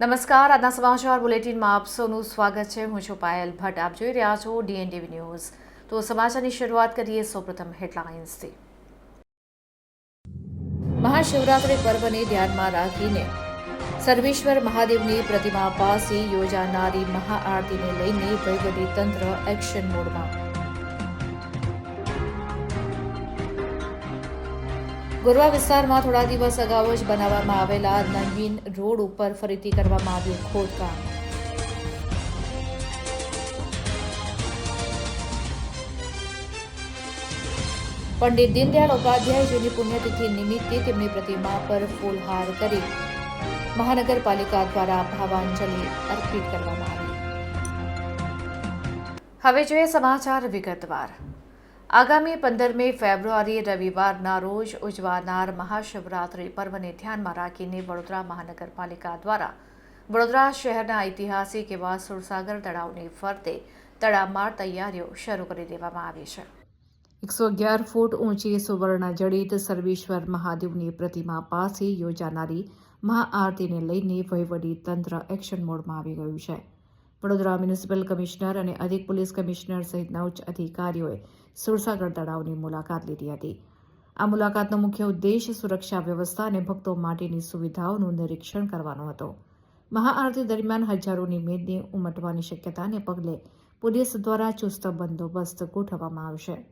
નમસ્કાર, આજના સમાચાર બુલેટિનમાં આપ સૌનું સ્વાગત છે. હું છું પાયલ ભટ્ટ. આપ જોઈ રહ્યા છો ડીએનટીવી ન્યૂઝ. તો સમાચારની શરૂઆત કરીએ સૌપ્રથમ હેડલાઇન્સથી. મહાશિવરાત્રિ પર્વને ધ્યાનમાં રાખીને સર્વેશ્વર મહાદેવની પ્રતિમા પાસે યોજાનારી મહાઆરતીને લઈને વહીવટી તંત્ર એક્શન મોડમાં ગોરવા વિસ્તારમાં થોડા દિવસ અગાઉ જ બનાવવામાં આવેલા નવીન રોડ ઉપર ફરીથી કરવામાં આવ્યું ખોદકામ. પંડિત દીનદયાળ ઉપાધ્યાયજીની પુણ્યતિથિ નિમિત્તે તેમની પ્રતિમા પર ફૂલહાર કરી મહાનગરપાલિકા દ્વારા ભાવાંજલિ અર્પિત કરવામાં આવી. હવે જોઈએ સમાચાર વિગતવાર. આગામી પંદરમી ફેબ્રુઆરી રવિવારના રોજ ઉજવાનાર મહાશિવરાત્રિ પર્વને ધ્યાનમાં રાખીને વડોદરા મહાનગરપાલિકા દ્વારા વડોદરા શહેરના ઐતિહાસિક એવા સુરસાગર તળાવની ફરતે તડામાર તૈયારીઓ શરૂ કરી દેવામાં આવી છે. એકસો અગિયાર ફૂટ ઊંચી સુવર્ણ જડિત સર્વેશ્વર મહાદેવની પ્રતિમા પાસે યોજાનારી મહાઆરતીને લઈને વહીવટી તંત્ર એક્શન મોડમાં આવી ગયું છે. વડોદરા મ્યુનિસિપલ કમિશનર અને અધિક પોલીસ કમિશનર સહિતના ઉચ્ચ અધિકારીઓએ સુરસાગર તળાવની મુલાકાત લીધી હતી. આ મુલાકાતનો મુખ્ય ઉદ્દેશ સુરક્ષા વ્યવસ્થા અને ભક્તો માટેની સુવિધાઓનું નિરીક્ષણ કરવાનો હતો. મહાઆરતી દરમિયાન હજારોની મેદની ઉમટવાની શક્યતાને પગલે પોલીસ દ્વારા ચુસ્ત બંદોબસ્ત ગોઠવવામાં આવશે.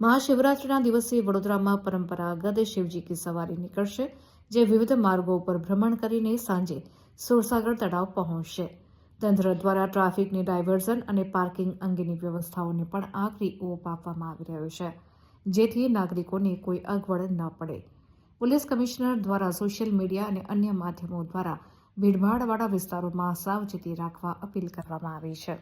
મહાશિવરાત્રિના દિવસે વડોદરામાં પરંપરાગત શિવજી કી સવારી નીકળશે, જે વિવિધ માર્ગો ઉપર ભ્રમણ કરીને સાંજે સુરસાગર તળાવ પહોંચશે. તંત્ર દ્વારા ટ્રાફિકની ડાયવર્ઝન અને પાર્કિંગ અંગેની વ્યવસ્થાઓને પણ આખરી ઓપ આપવામાં આવી રહ્યો છે, જેથી નાગરિકોને કોઈ અગવડ ન પડે. પોલીસ કમિશનર દ્વારા સોશિયલ મીડિયા અને અન્ય માધ્યમો દ્વારા ભીડભાડવાળા વિસ્તારોમાં સાવચેતી રાખવા અપીલ કરવામાં આવી છે.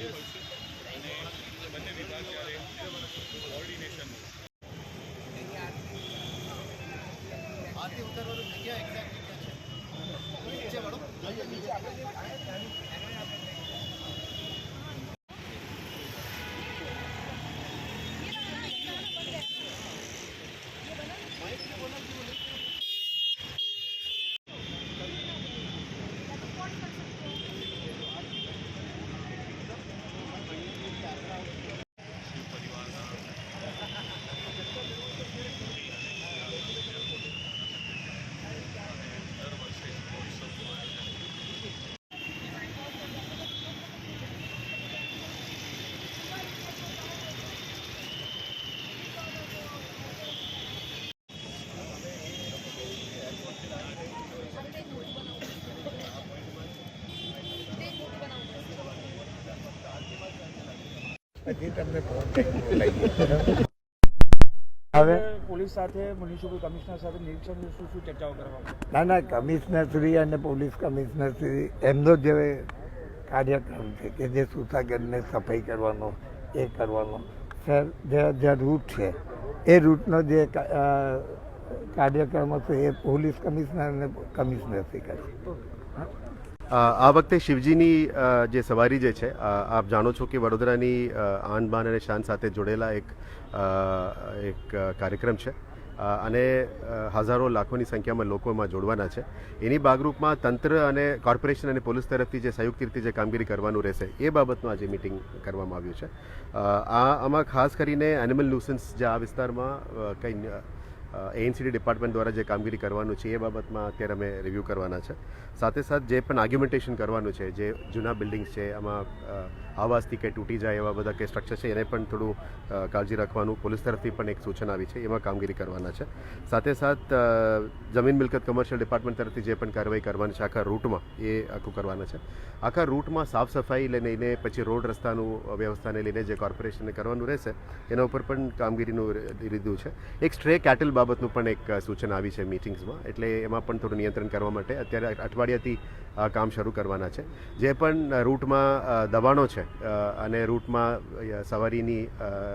જે હોય છે અને બંને વિભાગ જ્યારે આથી ઉતારવાનું જગ્યા એક્ઝેક્ટ છે નીચે વળો પછી તમને ફોન હવે? પોલીસ સાથે મ્યુનિસિપલ કમિશનર સાથે નિરીક્ષણ શું શું ચર્ચાઓ કરવામાં ના ના કમિશનરશ્રી અને પોલીસ કમિશનરશ્રી એમનો જે કાર્યક્રમ છે કે જે સુસાગરને સફાઈ કરવાનો એ કરવાનો. સર જે જે રૂટ છે એ રૂટનો જે કાર્યક્રમ હતો એ પોલીસ કમિશનર અને કમિશનરશ્રી કરશે. આ વખતે શિવજીની જે સવારી જે છે આપ જાણો છો કે વડોદરાની આન બાન અને શાન સાથે જોડેલા એક એક કાર્યક્રમ છે. અને હજારો લાખોની સંખ્યામાં લોકો એમાં જોડવાના છે. એની ભાગરૂપમાં તંત્ર અને કોર્પોરેશન અને પોલીસ તરફથી જે સંયુક્ત રીતે જે કામગીરી કરવાનું રહેશે, એ બાબતનું આજે મિટિંગ કરવામાં આવ્યું છે. આ આમાં ખાસ કરીને એનિમલ ન્યુસન્સ જે આ વિસ્તારમાં કંઈ એનસીડી ડિપાર્ટમેન્ટ દ્વારા જે કામગીરી કરવાનું છે એ બાબતમાં અત્યારે અમે રિવ્યૂ કરવાના છે. સાથે સાથે જે પણ આર્ગ્યુમેન્ટેશન કરવાનું છે, જે જૂના બિલ્ડિંગ્સ છે, આમાં અ, આવાસથી કંઈ તૂટી જાય એવા બધા કે સ્ટ્રક્ચર છે એને પણ થોડું કાળજી રાખવાનું પોલીસ તરફથી પણ એક સૂચના આવી છે એમાં કામગીરી કરવાના છે. સાથે સાથ જમીન મિલકત કમર્શિયલ ડિપાર્ટમેન્ટ તરફથી જે પણ કાર્યવાહી કરવાની છે આખા રૂટમાં એ આખું કરવાના છે. આખા રૂટમાં સાફ સફાઈ લઈને પછી રોડ રસ્તાનું વ્યવસ્થાને લઈને જે કોર્પોરેશનને કરવાનું રહેશે એના ઉપર પણ કામગીરીનું લીધું છે. એક સ્ટ્રે કેટલ બાબતનું પણ એક સૂચના આવી છે મિટિંગ્સમાં એટલે એમાં પણ થોડું નિયંત્રણ કરવા માટે અત્યારે અઠવાડિયાથી કામ શરૂ કરવાના છે. જે પણ રૂટમાં દબાણો છે અને રૂટમાં સવારીની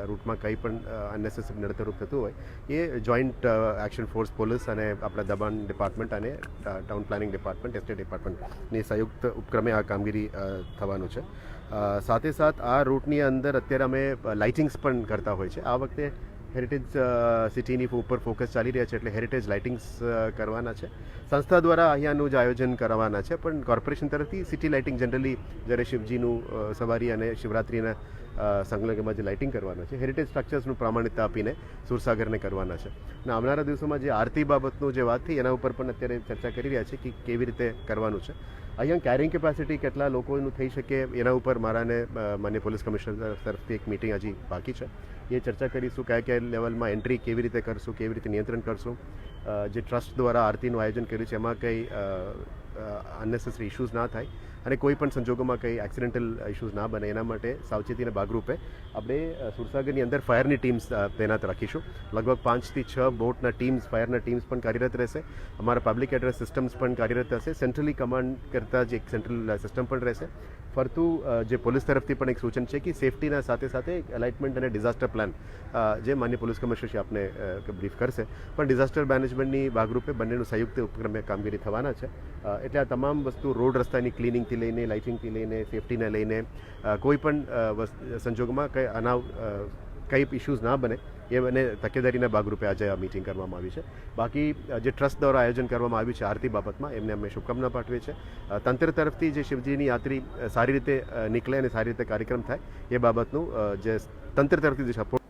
રૂટમાં કંઈ પણ અનનેસેસરી નડતરૂપ થતું હોય, એ જોઈન્ટ એક્શન ફોર્સ પોલીસ અને આપણા દબાણ ડિપાર્ટમેન્ટ અને ટાઉન પ્લાનિંગ ડિપાર્ટમેન્ટ એસ્ટેટ ડિપાર્ટમેન્ટની સંયુક્ત ઉપક્રમે આ કામગીરી થવાનું છે. સાથે સાથ આ રૂટની અંદર અત્યારે અમે લાઇટિંગ્સ પણ કરતા હોય છે. આ વખતે હેરિટેજ સિટીની ઉપર ફોકસ ચાલી રહ્યા છે એટલે હેરિટેજ લાઇટિંગ્સ કરવાના છે. સંસ્થા દ્વારા અહીંયાનું જ આયોજન કરવાના છે, પણ કોર્પોરેશન તરફથી સિટી લાઇટિંગ જનરલી જ્યારે શિવજીનું સવારી અને શિવરાત્રિના અ, સંલગ્નમાં જે લાઇટિંગ કરવાના છે હેરિટેજ સ્ટ્રક્ચર્સનું પ્રામાણિકતા આપીને સુરસાગરને કરવાના છે. અને આવનારા દિવસોમાં જે આરતી બાબતનું જે વાત થઈ એના ઉપર પણ અત્યારે ચર્ચા કરી રહ્યા છે કે કેવી રીતે કરવાનું છે. અહીંયા કેરિંગ કેપેસિટી કેટલા લોકોનું થઈ શકે એના ઉપર મારાને મને પોલીસ કમિશનર તરફથી એક મિટિંગ હજી બાકી છે. એ ચર્ચા કરીશું કયા કયા લેવલમાં એન્ટ્રી કેવી રીતે કરશું કેવી રીતે નિયંત્રણ કરશું. જે ટ્રસ્ટ દ્વારા આરતીનું આયોજન કર્યું છે એમાં કંઈ અનનેસેસરી ઇશ્યુઝ ના થાય. અને કોઈ પણ સંજોગોમાં કંઈ એક્સિડેન્ટલ ઇશ્યુઝ ના બને, એના માટે સાવચેતીના ભાગરૂપે આપણે સુરસાગરની અંદર ફાયરની ટીમ્સ તૈનાત રાખીશું. લગભગ પાંચથી છ બોટના ટીમ્સ, ફાયરના ટીમ્સ પણ કાર્યરત રહેશે. અમારા પબ્લિક એડ્રેસ સિસ્ટમ્સ પણ કાર્યરત હશે. સેન્ટ્રલી કમાન્ડ કરતાં જે એક સેન્ટ્રલ સિસ્ટમ પણ રહેશે. ફરતું જે પોલીસ તરફથી પણ એક સૂચન છે કે સેફટીના સાથે સાથે એલાઇટમેન્ટ અને ડિઝાસ્ટર પ્લાન જે માન્ય પોલીસ કમિશનરશ્રી આપને બ્રીફ કરશે. પણ ડિઝાસ્ટર મેનેજમેન્ટની ભાગરૂપે બંનેનું સંયુક્ત ઉપક્રમે કામગીરી થવાના છે. એટલે આ તમામ વસ્તુ રોડ રસ્તાની ક્લિનિંગથી લઈને, લાઇફિંગથી લઈને, સેફટીને લઈને કોઈ પણ સંજોગોમાં કંઈ અનાવ કંઈ ઇશ્યુઝ ના બને, એ મને તકેદારીના ભાગરૂપે આજે આ મિટિંગ કરવામાં આવી છે. બાકી જે ટ્રસ્ટ દ્વારા આયોજન કરવામાં આવ્યું છે આરતી બાબતમાં, એમને અમે શુભકામના પાઠવીએ છીએ. તંત્ર તરફથી જે શિવજીની યાત્રી સારી રીતે નીકળે અને સારી રીતે કાર્યક્રમ થાય, એ બાબતનું જે તંત્ર તરફથી જે સપોર્ટ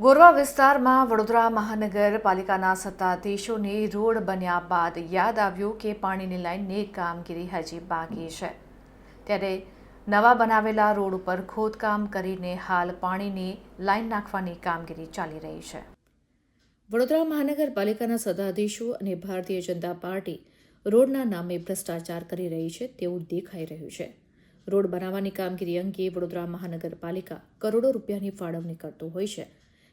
ગોરવા વિસ્તારમાં વડોદરા મહાનગરપાલિકાના સત્તાધીશોને રોડ બન્યા બાદ યાદ આવ્યું કે પાણીની લાઇનની કામગીરી હજી બાકી છે. ત્યારે નવા બનાવેલા રોડ ઉપર ખોદકામ કરીને હાલ પાણીની લાઇન નાખવાની કામગીરી ચાલી રહી છે. વડોદરા મહાનગરપાલિકાના સત્તાધીશો અને ભારતીય જનતા પાર્ટી રોડના નામે ભ્રષ્ટાચાર કરી રહી છે તેવું દેખાઈ રહ્યું છે. રોડ બનાવવાની કામગીરી અંગે વડોદરા મહાનગરપાલિકા કરોડો રૂપિયાની ફાળવણી કરતું હોય છે.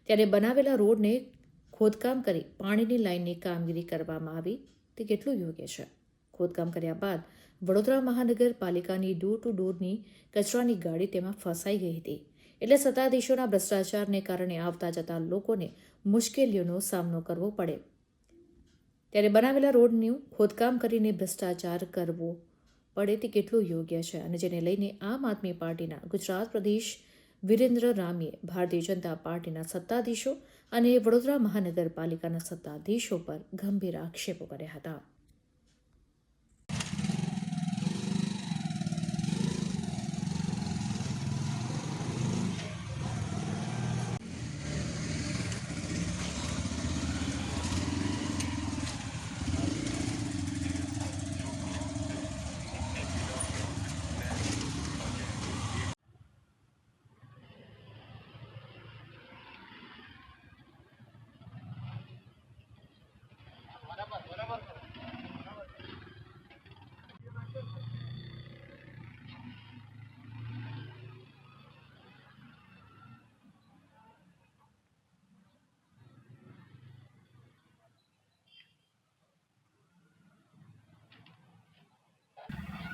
ત્યારે બનાવેલા રોડને ખોદકામ કરી પાણીની લાઇનની કામગીરી કરવામાં આવી તે કેટલું યોગ્ય છે? ખોદકામ કર્યા બાદ વડોદરા મહાનગરપાલિકાની ડોર ટુ ડોરની કચરાની ગાડી તેમાં ફસાઈ ગઈ હતી. એટલે સત્તાધીશોના ભ્રષ્ટાચારને કારણે આવતા જતા લોકોને મુશ્કેલીઓનો સામનો કરવો પડે. ત્યારે બનાવેલા રોડનું ખોદકામ કરીને ભ્રષ્ટાચાર કરવો પડે તે કેટલું યોગ્ય છે અને જેને લઈને આમ આદમી પાર્ટીના ગુજરાત પ્રદેશ વિરેન્દ્ર રામીએ ભારતીય જનતા પાર્ટીના સત્તાધીશો અને વડોદરા મહાનગરપાલિકાના સત્તાધીશો પર ગંભીર આક્ષેપો કર્યા હતા.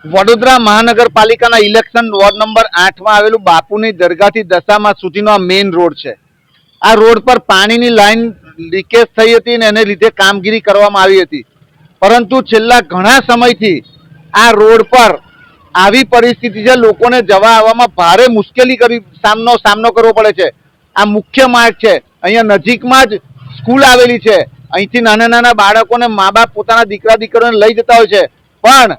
વડોદરા મહાનગરપાલિકાના ઇલેક્શન વોર્ડ નંબર આઠમાં આવેલું બાપુની દરગાહથી દશામાં સુધીનો આ મેઇન રોડ છે. આ રોડ પર પાણીની લાઈન લીકેજ થઈ હતી અને એને લીધે કામગીરી કરવામાં આવી હતી. પરંતુ છેલ્લા ઘણા સમયથી આ રોડ પર આવી પરિસ્થિતિ છે, લોકોને જવા આવવામાં ભારે મુશ્કેલી કરી સામનો સામનો કરવો પડે છે. આ મુખ્ય માર્ગ છે. અહીંયા નજીકમાં જ સ્કૂલ આવેલી છે. અહીંથી નાના નાના બાળકોને મા બાપ પોતાના દીકરા, દીકરીઓને લઈ જતા હોય છે. પણ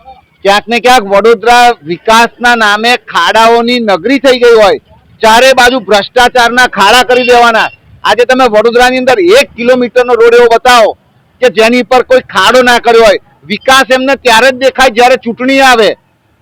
ક્યાંક ને ક્યાંક વડોદરા વિકાસના નામે ખાડાઓની નગરી થઈ ગઈ હોય, ચારે બાજુ ભ્રષ્ટાચારના ખાડા કરી દેવાના. આજે તમે વડોદરાની અંદર એક કિલોમીટરનો રોડ એવો બતાવો કે જેની પર કોઈ ખાડો ના કર્યો હોય. વિકાસ એમને ત્યારે જ દેખાય જ્યારે ચૂંટણી આવે.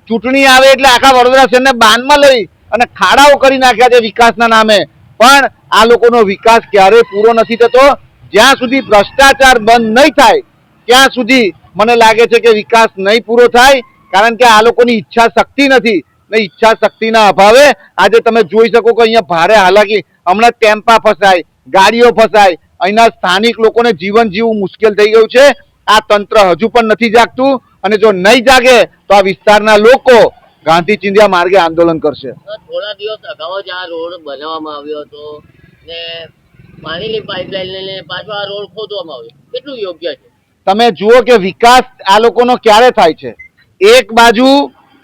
ચૂંટણી આવે એટલે આખા વડોદરા શહેરને બાનમાં લઈ અને ખાડાઓ કરી નાખ્યા છે વિકાસના નામે. પણ આ લોકોનો વિકાસ ક્યારેય પૂરો નથી થતો. જ્યાં સુધી ભ્રષ્ટાચાર બંધ નહીં થાય, ત્યાં સુધી મને લાગે છે કે વિકાસ નહીં પૂરો થાય, કારણ કે આ લોકોની ઈચ્છા શક્તિ નથી ને ઈચ્છા શક્તિના અભાવે આજે તમે જોઈ શકો કે અહીંયા ભારે હાલાકી. હમણાં ટેમ્પા ફસાય, ગાડીઓ ફસાય, અહીંના સ્થાનિક લોકોને જીવન જીવવું મુશ્કેલ થઈ ગયું છે. આ તંત્ર હજુ પણ નથી જાગતું અને જો નહીં જાગે તો આ વિસ્તારના લોકો ગાંધી ચિંધ્યા માર્ગે આંદોલન કરશે. થોડા દિવસ અગાઉ જ આ રોડ બનાવવામાં આવ્યો હતો ને પાણીની પાઇપલાઇન લઈને પાછો આ રોડ ખોદવામાં આવ્યો. કેટલું યોગ્ય છે? તમે જુઓ કે વિકાસ આ લોકોનો ક્યારે થાય છે? એક બાજુ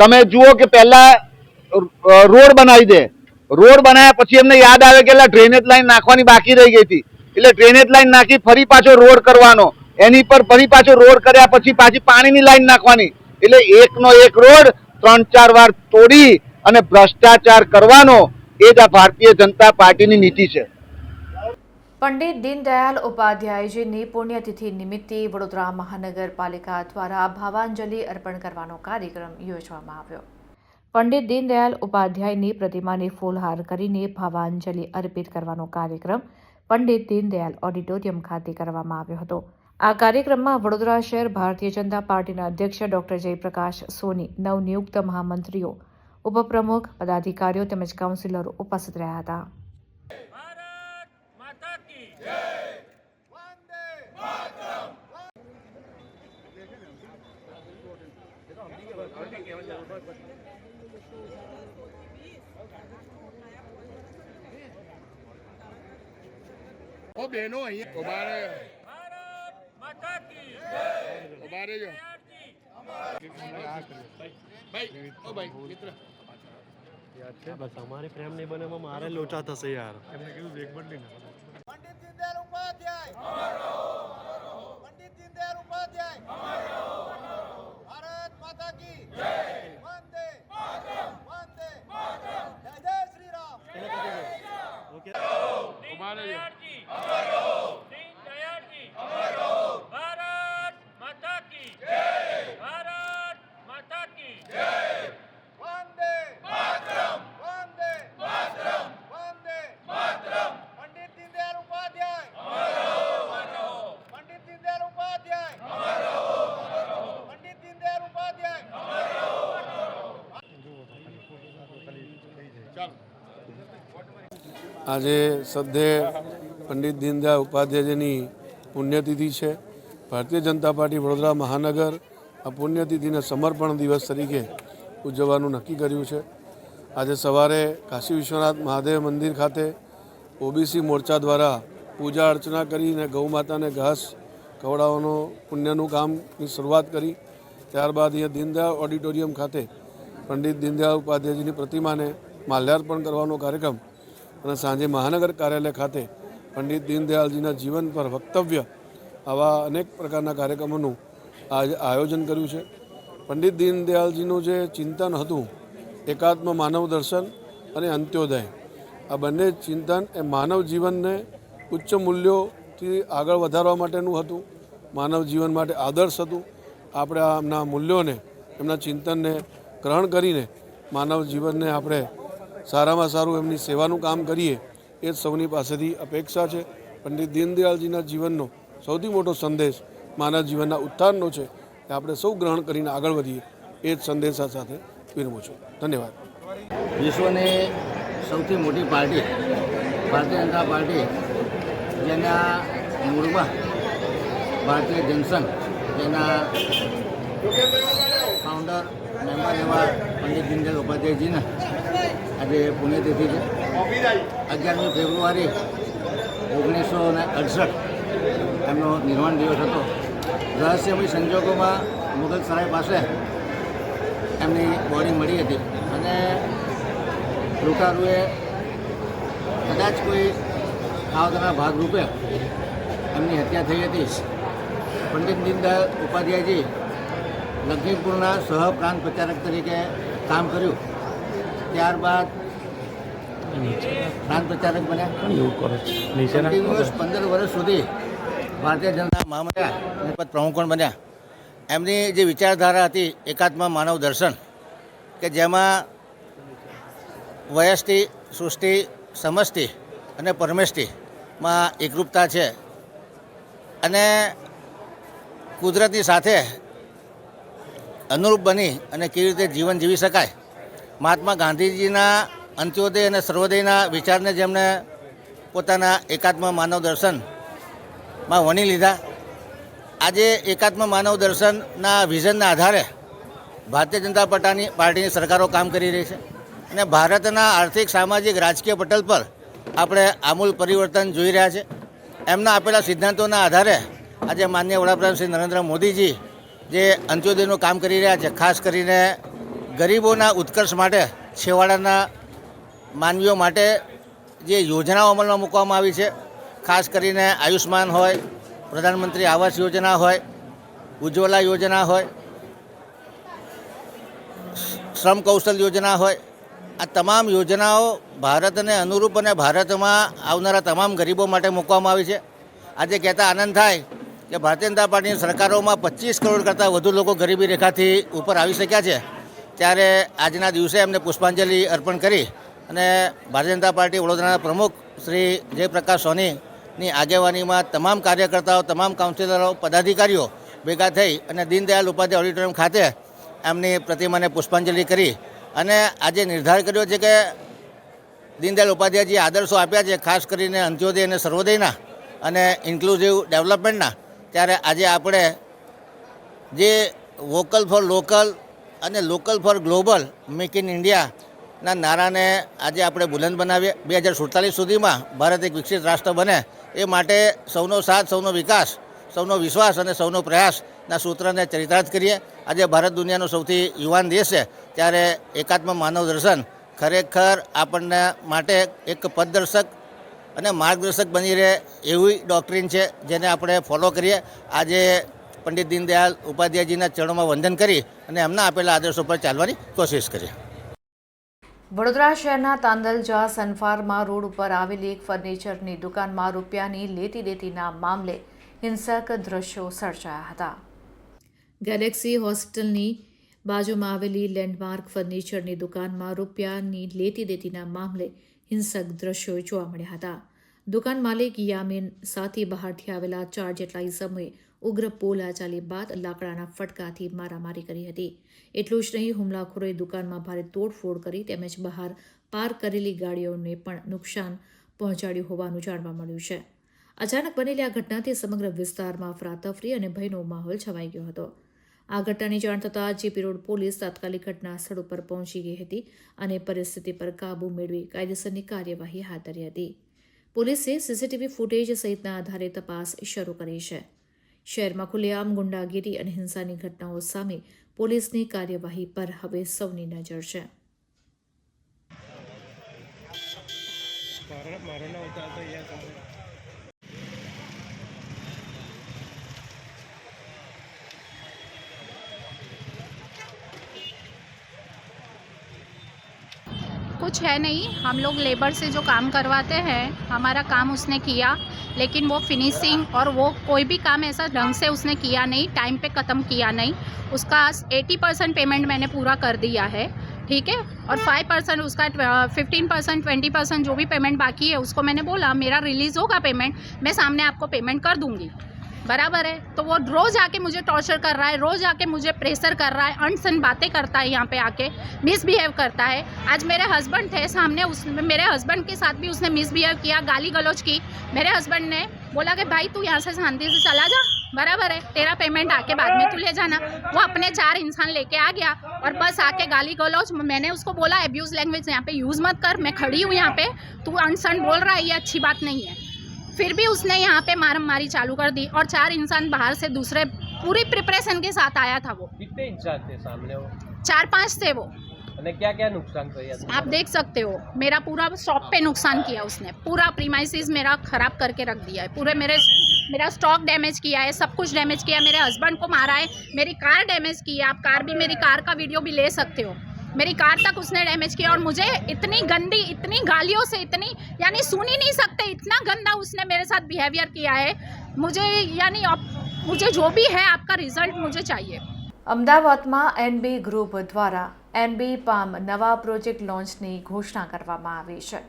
તમે જુઓ કે પહેલા રોડ બનાવી દે. રોડ બનાવ્યા પછી એમને યાદ આવે કે એટલે ડ્રેનેજ લાઈન નાખવાની બાકી રહી ગઈ હતી. એટલે ડ્રેનેજ લાઈન નાખી ફરી પાછો રોડ કરવાનો. એની પર ફરી પાછો રોડ કર્યા પછી પાછી પાણીની લાઈન નાખવાની. એટલે એકનો એક રોડ, ત્રણ ચાર વાર તોડી અને ભ્રષ્ટાચાર કરવાનો. એ જ આ ભારતીય જનતા પાર્ટીની નીતિ છે. પંડિત દીનદયાલ ઉપાધ્યાયજીની પુણ્યતિથિ નિમિત્તે વડોદરા મહાનગરપાલિકા દ્વારા ભાવાંજલિ અર્પણ કરવાનો કાર્યક્રમ યોજવામાં આવ્યો. પંડિત દીનદયાલ ઉપાધ્યાયની પ્રતિમાને ફૂલહાર કરીને ભાવાંજલિ અર્પિત કરવાનો કાર્યક્રમ પંડિત દીનદયાલ ઓડિટોરિયમ ખાતે કરવામાં આવ્યો હતો. આ કાર્યક્રમમાં વડોદરા શહેર ભારતીય જનતા પાર્ટીના અધ્યક્ષ ડોક્ટર જયપ્રકાશ સોની, નવનિયુક્ત મહામંત્રીઓ, ઉપપ્રમુખ, પદાધિકારીઓ તેમજ કાઉન્સિલરો ઉપસ્થિત રહ્યા હતા. ઓ બહેનો અહીંયા ઊભા રહે ઊભા રહેજો ભાઈ ઓ ભાઈ મિત્ર. બસ અમારે પ્રેમ નહીં બને એમાં મારે લોચા થશે યાર. પંડિત દીનદયાળ ઉપાધ્યાય પંડિત દીનદયાળ ઉપાધ્યાય ભારત માતા કી વંદે વંદે જય જય શ્રી રામ ઊભા રહેજો વંદે વંદે વંદે પંડિત દીનદયાળ ઉપાધ્યાય પંડિત દીનદયાળ ઉપાધ્યાય પંડિત દીનદયાળ ઉપાધ્યાય આજે સદ્ય પંડિત દીનદયાળ ઉપાધ્યાયજીની પુણ્યતિથિ છે. ભારતીય જનતા પાર્ટી વડોદરા મહાનગર આ પુણ્યતિથિને સમર્પણ દિવસ તરીકે ઉજવવાનું નક્કી કર્યું છે. આજે સવારે કાશી વિશ્વનાથ મહાદેવ મંદિર ખાતે ઓબીસી મોરચા દ્વારા પૂજા અર્ચના કરીને ગૌ માતાને ઘાસ ખવડાવવાનો પુણ્યનું કામની શરૂઆત કરી. ત્યારબાદ અહીંયા દીનદયાળ ઓડિટોરિયમ ખાતે પંડિત દીનદયાળ ઉપાધ્યાયજીની પ્રતિમાને માલ્યાર્પણ કરવાનો કાર્યક્રમ અને સાંજે મહાનગર કાર્યાલય ખાતે પંડિત દીનદયાળજીના જીવન પર વક્તવ્ય આવા અનેક પ્રકારના કાર્યક્રમોનું આજે આયોજન કર્યું છે. પંડિત દીનદયાળજીનું જે ચિંતન હતું, એકાત્મ માનવ દર્શન અને અંત્યોદય, આ બંને ચિંતન એ માનવ જીવનને ઉચ્ચ મૂલ્યોથી આગળ વધારવા માટેનું હતું. માનવ જીવન માટે આદર્શ હતું. આપણે એમના મૂલ્યોને, એમના ચિંતનને ગ્રહણ કરીને માનવ જીવનને આપણે સારામાં સારું એમની સેવાનું કામ કરીએ એ જ સૌની પાસેથી અપેક્ષા છે. પંડિત દીનદયાળજીના જીવનનો સૌથી મોટો સંદેશ માનવ જીવનના ઉત્થાનનો છે એ આપણે સૌ ગ્રહણ કરીને આગળ વધીએ એ જ સંદેશા સાથે વિરમું છું. ધન્યવાદ. વિશ્વની સૌથી મોટી પાર્ટી, ભારતીય જનતા પાર્ટી, જેના મૂળમાં ભારતીય જનસંઘ, જેના ફાઉન્ડર મેમ્બર એવા પંડિત દીનદયાળ ઉપાધ્યાયજીના આજે પુણ્યતિથિ છે. અગિયારમી ફેબ્રુઆરી ઓગણીસો ને અડસઠ એમનો નિર્માણ દિવસ હતો. રહસ્યમય સંજોગોમાં મુગલ સરાય પાસે એમની બોડી મળી હતી. અને લૂંટારુએ કદાચ કોઈ આવતાના ભાગરૂપે એમની હત્યા થઈ હતી. પંડિત દીનદયાળ ઉપાધ્યાયજી લખીમપુરના સહ પ્રાંત પ્રચારક તરીકે કામ કર્યું. ત્યારબાદ પ્રાંત પ્રચારક બન્યા. કન્ટિન્યુઅસ પંદર વર્ષ સુધી ભારતીય જનતા મહામંડળ અને પદ પ્રમુખ પણ બન્યા. એમની જે વિચારધારા હતી એકાત્મા માનવ દર્શન કે જેમાં વયષ્ટિ સૃષ્ટિ સમષ્ટિ અને પરમેષ્ટિમાં એકરૂપતા છે. અને કુદરતની સાથે અનુરૂપ બની અને કેવી રીતે જીવન જીવી શકાય મહાત્મા ગાંધીજીના અંત્યોદય અને સર્વોદયના વિચારને જેમણે પોતાના એકાત્મ માનવ દર્શનમાં વણી લીધા. આજે એકાત્મ માનવ દર્શનના વિઝનના આધારે ભારતીય જનતા પાર્ટીની પાર્ટીની સરકારો કામ કરી રહી છે અને ભારતના આર્થિક, સામાજિક, રાજકીય પટલ પર આપણે આમૂલ પરિવર્તન જોઈ રહ્યા છે. એમના આપેલા સિદ્ધાંતોના આધારે આજે માન્ય વડાપ્રધાન શ્રી નરેન્દ્ર મોદીજી જે અંત્યોદયનું કામ કરી રહ્યા છે, ખાસ કરીને ગરીબોના ઉત્કર્ષ માટે, છેવાડાના માનવીઓ માટે જે યોજનાઓ અમલમાં મૂકવામાં આવી છે, ખાસ કરીને આયુષ્માન હોય, પ્રધાનમંત્રી આવાસ યોજના હોય, ઉજ્જવલા યોજના હોય, શ્રમ કૌશલ યોજના હોય, આ તમામ યોજનાઓ ભારતને અનુરૂપ અને ભારતમાં આવનારા તમામ ગરીબો માટે મૂકવામાં આવી છે. આજે કહેતા આનંદ થાય કે ભારતીય જનતા પાર્ટીની સરકારોમાં પચીસ કરોડ કરતાં વધુ લોકો ગરીબી રેખાથી ઉપર આવી શક્યા છે. ત્યારે આજના દિવસે એમને પુષ્પાંજલિ અર્પણ કરી અને ભારતીય જનતા પાર્ટી વડોદરાના પ્રમુખ શ્રી જયપ્રકાશ સોનીની આગેવાનીમાં તમામ કાર્યકર્તાઓ, તમામ કાઉન્સિલરો, પદાધિકારીઓ ભેગા થઈ અને દીનદયાલ ઉપાધ્યાય ઓડિટોરિયમ ખાતે એમની પ્રતિમાને પુષ્પાંજલિ કરી અને આજે નિર્ધાર કર્યો છે કે દીનદયાલ ઉપાધ્યાયજી આદર્શો આપ્યા છે, ખાસ કરીને અંત્યોદય અને સર્વોદયના અને ઇન્ક્લુઝિવ ડેવલપમેન્ટના ત્યારે આજે આપણે જે વોકલ ફોર લોકલ અને local for global make in ઇન્ડિયાના નારાને આજે આપણે બુલંદ બનાવીએ. બે હજાર સુડતાલીસ સુધીમાં ભારત એક વિકસિત રાષ્ટ્ર બને એ માટે સૌનો સાથ, સૌનો વિકાસ, સૌનો વિશ્વાસ અને સૌનો પ્રયાસના સૂત્રને ચરિતાર્થ કરીએ. આજે ભારત દુનિયાનો સૌથી યુવાન દેશ છે ત્યારે એકાત્મ માનવ દર્શન ખરેખર આપણને માટે એક પદદર્શક અને માર્ગદર્શક બની રહે એવી ડૉક્ટ્રીન છે જેને આપણે ફોલો કરીએ. આજે પંડિત દીનદયાળ ઉપાધ્યાયજીના ચરણોમાં વંદન કરી અને એમના આપેલા આદર્શો પર ચાલવાની કોશિશ કરી. વડોદરા શહેરના તાંદલજા સનફાર્મા રોડ ઉપર આવેલી એક ફર્નિચરની દુકાનમાં રૂપિયાની લેતી દેતીના મામલે હિંસક દ્રશ્યો સર્જાયા હતા. ગેલેક્સી હોસ્પિટલની બાજુમાં આવેલી લેન્ડમાર્ક ફર્નિચરની દુકાનમાં રૂપિયાની લેતી દેતીના મામલે હિંસક દ્રશ્યો જોવા મળ્યા હતા. દુકાન માલિક યામીન સાથી બહારથી આવેલા ચાર જેટલા સમયે ઉગ્ર બોલાચાલી બાદ લાકડાના ફટકાથી મારામારી કરી હતી. એટલું જ નહીં, હુમલાખોરોએ દુકાનમાં ભારે તોડફોડ કરી તેમજ બહાર પાર્ક કરેલી ગાડીઓને પણ નુકસાન પહોંચાડ્યું હોવાનું જાણવા મળ્યું છે. અચાનક બનેલી આ ઘટનાથી સમગ્ર વિસ્તારમાં ફરાતફરી અને ભયનો માહોલ છવાઈ ગયો હતો. આ ઘટનાની જાણ થતાં જીપી રોડ પોલીસ તાત્કાલિક ઘટના સ્થળ ઉપર પહોંચી ગઈ હતી અને પરિસ્થિતિ પર કાબૂ મેળવી કાયદેસરની કાર્યવાહી હાથ ધરી હતી. પોલીસે સીસીટીવી ફૂટેજ સહિતના આધારે તપાસ શરૂ કરી છે. શહેરમાં ખુલ્લેઆમ ગુંડાગીરી અને હિંસાની ઘટનાઓ સામે પોલીસની કાર્યવાહી પર હવે સૌની નજર છે. कुछ है नहीं। हम लोग लेबर से जो काम करवाते हैं, हमारा काम उसने किया, लेकिन वो फिनिशिंग और वो कोई भी काम ऐसा ढंग से उसने किया नहीं टाइम पे ख़त्म किया नहीं। उसका 80 परसेंट पेमेंट मैंने पूरा कर दिया है, ठीक है? और 5 परसेंट उसका 15 परसेंट ट्वेंटी परसेंट जो भी पेमेंट बाकी है, उसको मैंने बोला, मेरा रिलीज़ होगा पेमेंट मैं सामने आपको पेमेंट कर दूँगी। बराबर है? तो वो रोज़ आके मुझे टॉर्चर कर रहा है, रोज़ आके मुझे प्रेशर कर रहा है, अनसन बातें करता है यहाँ पे आके मिसबिहेव करता है। आज मेरे हस्बैंड थे, सामने उस, मेरे हस्बैंड के साथ भी उसने मिसबिहेव किया, गाली गलौज की। मेरे हस्बैंड ने बोला कि, भाई, तू यहाँ से शांति से चला जा। बराबर है? तेरा पेमेंट आके बाद में तू ले जाना। वो अपने चार इंसान लेके आ गया और बस आके गाली गलौज, मैंने उसको बोला एब्यूज़ लैंग्वेज यहाँ पे यूज़ मत कर, मैं खड़ी हूँ यहाँ पे। तू अनसन बोल रहा है, ये अच्छी बात नहीं है। फिर भी उसने यहाँ पे मारम मारी चालू कर दी और चार इंसान बाहर से दूसरे पूरी प्रिपरेशन के साथ आया था वो। कितने इंसान थे सामने वो? चार पाँच थे वो। क्या क्या नुकसान किया आप देख सकते हो मेरा पूरा शॉप पे नुकसान किया उसने। पूरा प्रीमाइसिस मेरा खराब करके रख दिया है। पूरे मेरे मेरा स्टॉक डैमेज किया है सब कुछ डैमेज किया है। मेरे हस्बैंड को मारा है मेरी कार डैमेज की है। आप कार भी मेरी कार का वीडियो भी ले सकते हो। मेरी कार तक उसने डैमेज किया और मुझे इतनी गंदी इतनी गालियों से इतनी यानी सुन ही नहीं सकते इतना गंदा उसने मेरे साथ बिहेवियर किया है मुझे यानी अब मुझे जो भी है आपका रिजल्ट मुझे चाहिए અમદાવાદમાં એનબી ગ્રુપ દ્વારા એનબી પામ નવા પ્રોજેક્ટ લોન્ચની ઘોષણા કરવામાં આવી છે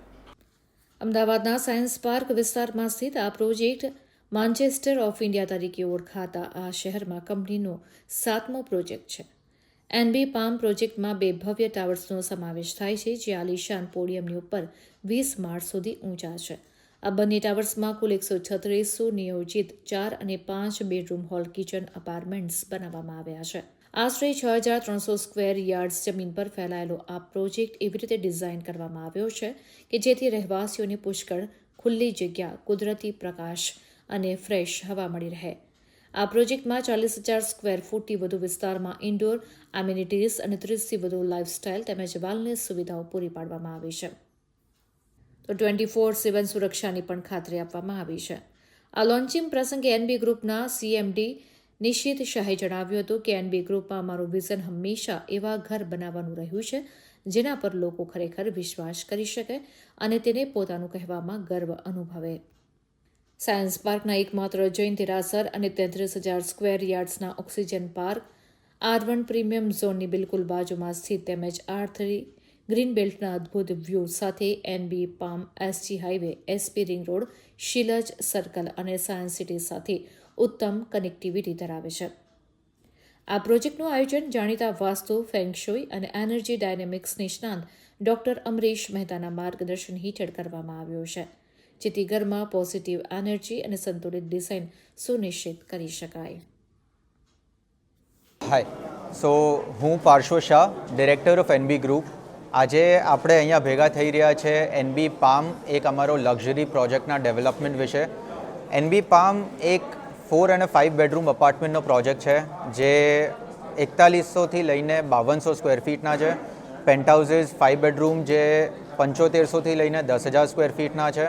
અમદાવાદના સાયન્સ પાર્ક વિસ્તારમાં સ્થિત આ પ્રોજેક્ટ માન્ચેસ્ટર ઓફ ઇન્ડિયા તરીકે ઓળખાતા આ શહેરમાં કંપનીનો સાતમો પ્રોજેક્ટ છે એનબી પામ પ્રોજેક્ટમાં બે ભવ્ય ટાવર્સનો સમાવેશ થાય છે, જે આલિશાન પોડિયમની ઉપર વીસ માળ સુધી ઊંચા છે. આ બંને ટાવર્સમાં કુલ એકસો છત્રીસો નિયોજિત ચાર અને પાંચ બેડરૂમ હોલ, કિચન, અપાર્ટમેન્ટ્સ બનાવવામાં આવ્યા છે. આશરે છ હજાર ત્રણસો સ્ક્વેર યાર્ડ્સ જમીન પર ફેલાયેલો આ પ્રોજેક્ટ એવી રીતે ડિઝાઇન કરવામાં આવ્યો છે કે જેથી રહેવાસીઓને પુષ્કળ ખુલ્લી જગ્યા, કુદરતી પ્રકાશ અને ફ્રેશ હવા મળી રહે. આ પ્રોજેક્ટમાં ચાલીસ હજાર સ્ક્વેર ફૂટથી વધુ વિસ્તારમાં ઇન્ડોર એમ્યુનિટીઝ અને ત્રીસથી વધુ લાઇફસ્ટાઇલ તેમજ વેલનેસ સુવિધાઓ પૂરી પાડવામાં આવી છે. તો ટ્વેન્ટી ફોર સેવન સુરક્ષાની પણ ખાતરી આપવામાં આવી છે. આ લોન્ચિંગ પ્રસંગે એનબી ગ્રુપના સીએમડી નિશિત શાહે જણાવ્યું હતું કે એનબી ગ્રુપમાં અમારું વિઝન હંમેશા એવા ઘર બનાવવાનું રહ્યું છે, જેના પર લોકો ખરેખર વિશ્વાસ કરી શકે અને તેને પોતાનું કહેવામાં ગર્વ અનુભવે. સાયન્સ પાર્કના એકમાત્ર જૈન તેરાસર અને તેત્રીસ હજાર square યાર્ડ્સના oxygen park R one premium ઝોનની બિલકુલ બાજુમાં સ્થિત તેમજ આર થ્રી ગ્રીન બેલ્ટના અદ્ભુત વ્યૂ સાથે NB palm SG highway SP ring road, Shilaj circle અને સાયન્સ સિટી સાથે ઉત્તમ કનેક્ટિવિટી ધરાવે છે. આ પ્રોજેક્ટનું આયોજન જાણીતા વાસ્તુ ફેંગશોઈ અને એનર્જી ડાયનેમિક્સ નિષ્ણાંત ડોક્ટર અમરીશ મહેતાના માર્ગદર્શન હેઠળ કરવામાં આવ્યો છે. જેથી ઘરમાં પોઝિટિવ એનર્જી અને સંતુલિત ડિઝાઇન સુનિશ્ચિત કરી શકાય. હાય સો હું Parshva Shah director of NB group આજે આપણે અહીંયા ભેગા થઈ રહ્યા છે એનબી પામ એક અમારો લક્ઝરી પ્રોજેક્ટના ડેવલપમેન્ટ વિશે. એનબી પામ એક ફોર અને ફાઇવ બેડરૂમ અપાર્ટમેન્ટનો પ્રોજેક્ટ છે, જે એકતાલીસોથી લઈને બાવનસો સ્ક્વેર ફીટના છે. પેન્ટ હાઉસીસ ફાઇવ બેડરૂમ જે પંચોતેરસોથી લઈને દસ હજાર સ્ક્વેર ફીટના છે.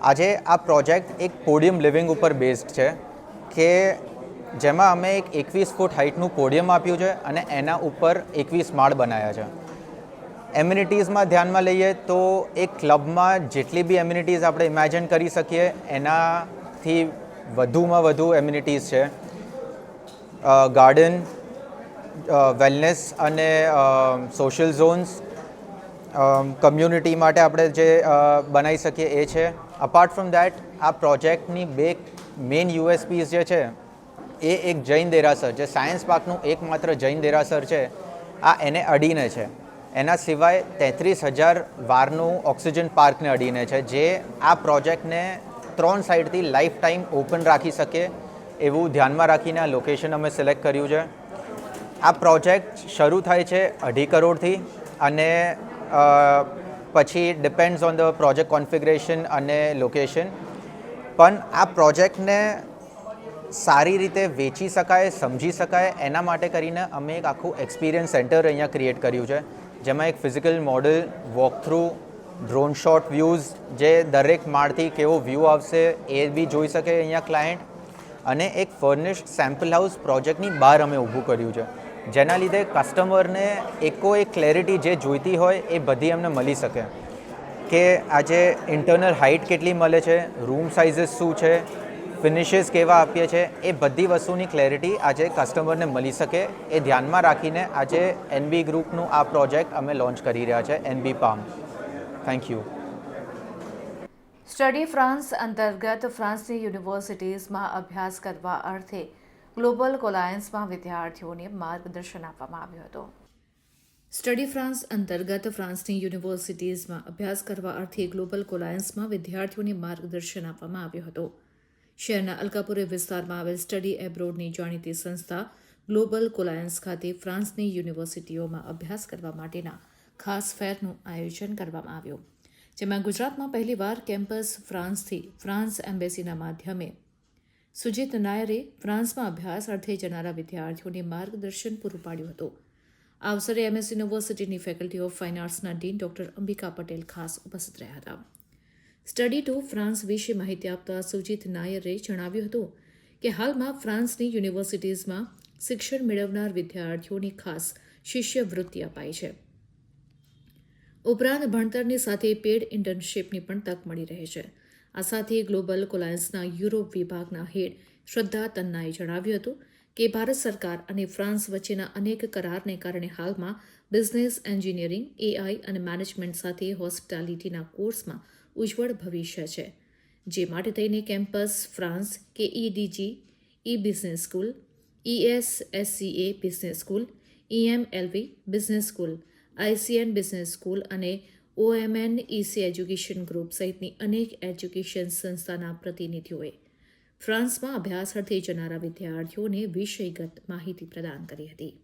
આજે આ પ્રોજેક્ટ એક પોડિયમ લિવિંગ ઉપર બેઝડ છે કે જેમાં અમે એક એકવીસ ફૂટ હાઇટનું પોડિયમ આપ્યું છે અને એના ઉપર એકવીસ માળ બનાવ્યા છે. એમ્યુનિટીઝમાં ધ્યાનમાં લઈએ તો એક ક્લબમાં જેટલી બી એમ્યુનિટીઝ આપણે ઇમેજિન કરી શકીએ, એનાથી વધુમાં વધુ એમ્યુનિટીઝ છે. ગાર્ડન વેલનેસ અને સોશિયલ ઝોન્સ કમ્યુનિટી માટે આપણે જે બનાવી શકીએ એ છે. અપાર્ટ ફ્રોમ દેટ આ પ્રોજેક્ટની બે મેઇન યુએસપીઝ જે છે, એ એક જૈન દેરાસર જે સાયન્સ પાર્કનું એકમાત્ર જૈન દેરાસર છે. આ એને અડીને છે. એના સિવાય તેત્રીસ હજાર વારનું ઓક્સિજન પાર્કને અડીને છે, જે આ પ્રોજેક્ટને ત્રણ સાઈડથી લાઈફ ટાઈમ ઓપન રાખી શકે એવું ધ્યાનમાં રાખીને આ લોકેશન અમે સિલેક્ટ કર્યું છે. આ પ્રોજેક્ટ શરૂ થાય છે અઢી કરોડથી અને પછી depends on the project configuration અને લોકેશન પણ આ પ્રોજેક્ટને સારી રીતે વેચી શકાય, સમજી શકાય, એના માટે કરીને અમે એક આખું એક્સપિરિયન્સ સેન્ટર અહીંયા ક્રિએટ કર્યું છે, જેમાં એક physical model walk through drone shot views જે દરેક માળથી કેવો વ્યૂ આવશે એ બી જોઈ શકે અહીંયા ક્લાયન્ટ અને એક ફર્નિશ્ડ સેમ્પલ હાઉસ પ્રોજેક્ટની બહાર અમે ઊભું કર્યું છે. જેના લીધે કસ્ટમરને એકો એક ક્લેરિટી જે જોઈતી હોય એ બધી એમને મળી શકે. કે આજે ઇન્ટરનલ હાઇટ કેટલી મળે છે રૂમ સાઇઝીસ શું છે ફિનિશિસ કેવા આપીએ છીએ એ બધી વસ્તુની ક્લેરિટી આજે કસ્ટમરને મળી શકે. એ ધ્યાનમાં રાખીને આજે એનબી ગ્રુપનું આ પ્રોજેક્ટ અમે લોન્ચ કરી રહ્યા છે NB palm thank you study France અંતર્ગત ફ્રાન્સની યુનિવર્સિટીઝમાં અભ્યાસ કરવા અર્થે ગ્લોબલ કોલાયન્સમાં વિદ્યાર્થીઓને માર્ગદર્શન આપવામાં આવ્યું હતું. સ્ટડી ફ્રાન્સ અંતર્ગત ફ્રાન્સની યુનિવર્સિટીઝમાં અભ્યાસ કરવા અર્થે ગ્લોબલ કોલાયન્સમાં વિદ્યાર્થીઓને માર્ગદર્શન આપવામાં આવ્યું હતું. શહેરના અલકાપુરે વિસ્તારમાં આવેલ સ્ટડી એબ્રોડની જાણીતી સંસ્થા ગ્લોબલ કોલાયન્સ ખાતે ફ્રાન્સની યુનિવર્સિટીઓમાં અભ્યાસ કરવા માટેના ખાસ ફેરનું આયોજન કરવામાં આવ્યું. જેમાં ગુજરાતમાં પહેલીવાર કેમ્પસ ફ્રાન્સથી ફ્રાન્સ એમ્બેસીના માધ્યમે સુજીત નાયરે ફ્રાન્સમાં અભ્યાસ અર્થે જનારા વિદ્યાર્થીઓને માર્ગદર્શન પૂરું પાડ્યું હતું. આ અવસરે એમએસ યુનિવર્સિટીની ફેકલ્ટી ઓફ ફાઇન આર્ટ્સના ડીન ડોક્ટર અંબિકા પટેલ ખાસ ઉપસ્થિત રહ્યા હતા. સ્ટડી ટુ ફ્રાન્સ વિશે માહિતી આપતા સુજીત નાયરે જણાવ્યું હતું કે હાલમાં ફ્રાન્સની યુનિવર્સિટીઝમાં શિક્ષણ મેળવનાર વિદ્યાર્થીઓની ખાસ શિષ્યવૃત્તિ અપાઈ છે. ઉપરાંત ભણતરની સાથે પેડ ઇન્ટર્નશીપની પણ તક મળી રહે છે. આ સાથે ગ્લોબલ કોલાયન્સના યુરોપ વિભાગના હેડ શ્રદ્ધા તન્નાએ જણાવ્યું હતું કે ભારત સરકાર અને ફ્રાન્સ વચ્ચેના અનેક કરારને કારણે હાલમાં બિઝનેસ એન્જિનિયરિંગ, એઆઈ અને મેનેજમેન્ટ સાથે હોસ્પિટાલિટીના કોર્સમાં ઉજ્જવળ ભવિષ્ય છે, જે માટે થઈને કેમ્પસ ફ્રાન્સ કે EDG E business school ESSCA business school EMLV business school, ICN business school અને ઓએમએન ઇસી એજ્યુકેશન ગ્રુપ સહિતની અનેક એજ્યુકેશન સંસ્થાના પ્રતિનિધિઓએ ફ્રાન્સમાં અભ્યાસ અર્થે જનારા વિદ્યાર્થીઓને વિષયગત માહિતી પ્રદાન કરી હતી.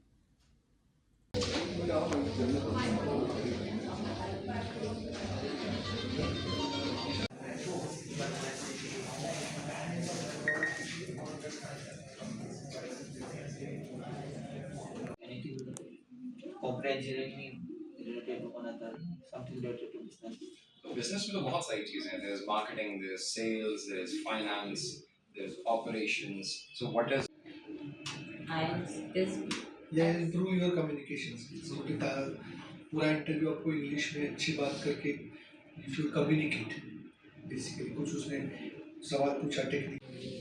बिज़नेस में तो बहुत सारी चीज़ें हैं there's marketing there's sales there's finance there's operations. So what is या improve your communication skills so कि पूरा इंटरव्यू आपको इंग्लिश में अच्छी बात करके यू कम्युनिकेट बेसिकली कुछ उसने सवाल पूछा टेक्निक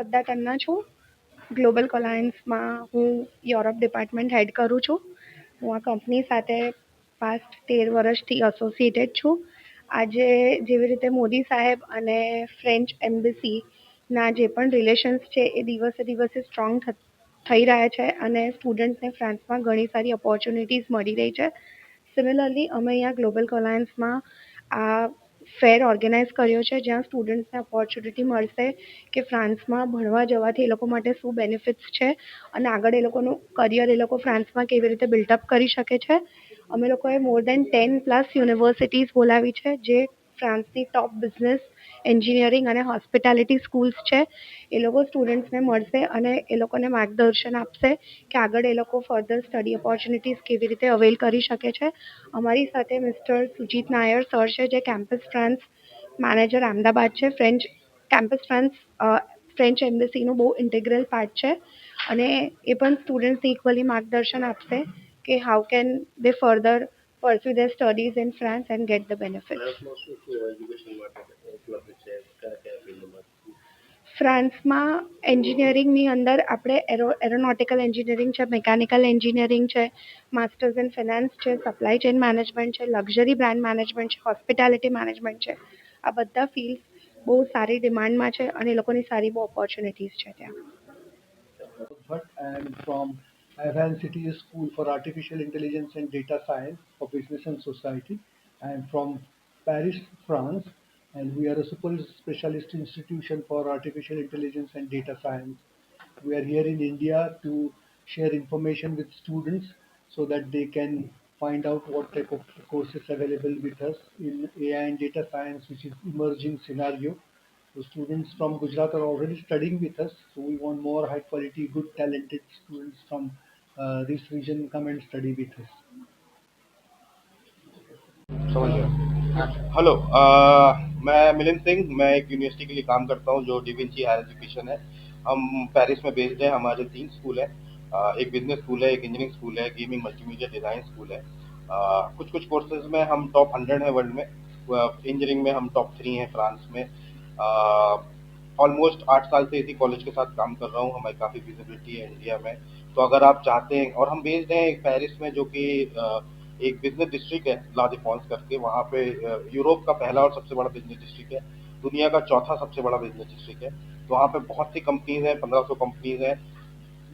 શ્રદ્ધા તન્ના છું. ગ્લોબલ કોલાયન્સમાં હું યુરોપ ડિપાર્ટમેન્ટ હેડ કરું છું. હું આ કંપની સાથે પાસ્ટ તેર વર્ષથી એસોસિએટેડ છું. આજે જેવી રીતે મોદી સાહેબ અને ફ્રેન્ચ એમ્બસીના જે પણ રિલેશન્સ છે, એ દિવસે દિવસે સ્ટ્રોંગ થઈ રહ્યા છે અને સ્ટુડન્ટને ફ્રાન્સમાં ઘણી સારી ઓપોર્ચ્યુનિટીઝ મળી રહી છે. સિમિલરલી અમે અહીંયા ગ્લોબલ કોલાયન્સમાં આ ફેર ઓર્ગેનાઇઝ કર્યો છે, જ્યાં સ્ટુડન્ટ્સને ઓપોર્ચ્યુનિટી મળશે કે ફ્રાન્સમાં ભણવા જવાથી એ લોકો માટે શું બેનિફિટ્સ છે અને આગળ એ લોકોનું કરિયર એ લોકો ફ્રાન્સમાં કેવી રીતે બિલ્ડઅપ કરી શકે છે. અમે લોકોએ more than ten plus universities બોલાવી છે, જે ફ્રાન્સની ટોપ બિઝનેસ એન્જિનિયરિંગ અને હોસ્પિટાલિટી સ્કૂલ્સ છે. એ લોકો સ્ટુડન્ટ્સને મળશે અને એ લોકોને માર્ગદર્શન આપશે કે આગળ એ લોકો ફર્ધર સ્ટડી ઓપોર્ચ્યુનિટીઝ કેવી રીતે અવેલ કરી શકે છે. અમારી સાથે મિસ્ટર સુજીત નાયર સર છે, જે કેમ્પસ ફ્રાન્સ મેનેજર અમદાવાદ છે. ફ્રેન્ચ, કેમ્પસ ફ્રાન્સ ફ્રેન્ચ એમ્બેસીનું બહુ ઇન્ટિગ્રલ પાર્ટ છે અને એ પણ સ્ટુડન્ટ્સને ઇક્વલી માર્ગદર્શન આપશે કે how can they further pursue their studies in France and get the benefit ફ્રાન્સમાં એન્જિનિયરિંગની અંદર આપણે એરો એરોનોટિકલ એન્જિનિયરિંગ છે મિકેનિકલ એન્જિનિયરિંગ છે માસ્ટર્સ ઇન ફિનાન્સ છે સપ્લાય ચેઇન મેનેજમેન્ટ છે લક્ઝરી બ્રાન્ડ મેનેજમેન્ટ છે હોસ્પિટાલિટી મેનેજમેન્ટ છે. આ બધા ફિલ્ડ બહુ સારી ડિમાન્ડમાં છે અને એ લોકોની સારી બહુ ઓપોર્ચ્યુનિટીઝ છે ત્યાં. From city school for artificial intelligence and data science for business and society and from Paris I am from Paris, France, and we are a super specialist institution for artificial intelligence and data science. We are here in India to share information with students so that they can find out what type of courses available with us in AI and data science, which is emerging scenario. So students from Gujarat are already studying with us. So we want more high quality, good talented students from uh, this region come and study with us. Hello मैं मिलिंद सिंह, मैं एक university के लिए काम करता हूँ, जो da Vinci higher education है। हम पेरिस में बेस्ड है, हमारे तीन स्कूल है। एक बिज़नेस स्कूल है, एक इंजीनियरिंग स्कूल है गेमिंग मल्टीमीडिया डिज़ाइन स्कूल है। कुछ कुछ कोर्सेज में हम टॉप हंड्रेड है वर्ल्ड में। इंजीनियरिंग में हम टॉप थ्री हैं फ्रांस में। ऑलमोस्ट आठ साल से इसी कॉलेज के साथ काम कर रहा हूँ हमारी काफ़ी विजिबिलिटी है इंडिया में। तो अगर आप चाहते हैं, और हम बेस्ड हैं पेरिस में, जो कि एक बिज़नेस डिस्ट्रिक्ट है ला डिफॉन्स करके वहाँ पे यूरोप का पहला और सबसे बड़ा बिज़नेस डिस्ट्रिक्ट है दुनिया का चौथा सबसे बड़ा बिज़नेस डिस्ट्रिक्ट है। तो वहाँ पे बहुत सी कंपनीज़ हैं पंद्रह सौ कंपनीज़ हैं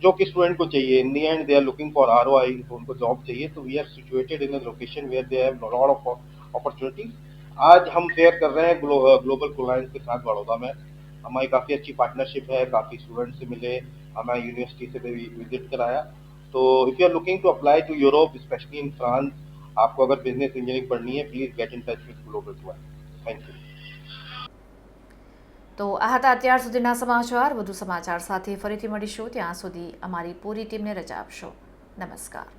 जो कि स्टूडेंट को चाहिए। In the end they are looking for R O I तो उनको जॉब चाहिए। तो we are situated in location where they have lot of opportunities आज हम शेयर कर रहे हैं ग्लो, ग्लोबल कोलायंस के साथ बड़ौदा में। हमारी काफ़ी अच्छी पार्टनरशिप है काफ़ी स्टूडेंट से मिले हमें यूनिवर्सिटी से भी विज़िट कराया। तो if you are looking to apply to Europe specially in France आपको अगर बिजनेस इंजीनियरिंग पढ़नी है please get in touch with global coliance thank you તો આ હતા અત્યાર સુધીના સમાચાર વધુ સમાચાર સાથે ફરીથી મળીશું ત્યાં સુધી અમારી પૂરી ટીમને રજા આપશો નમસ્કાર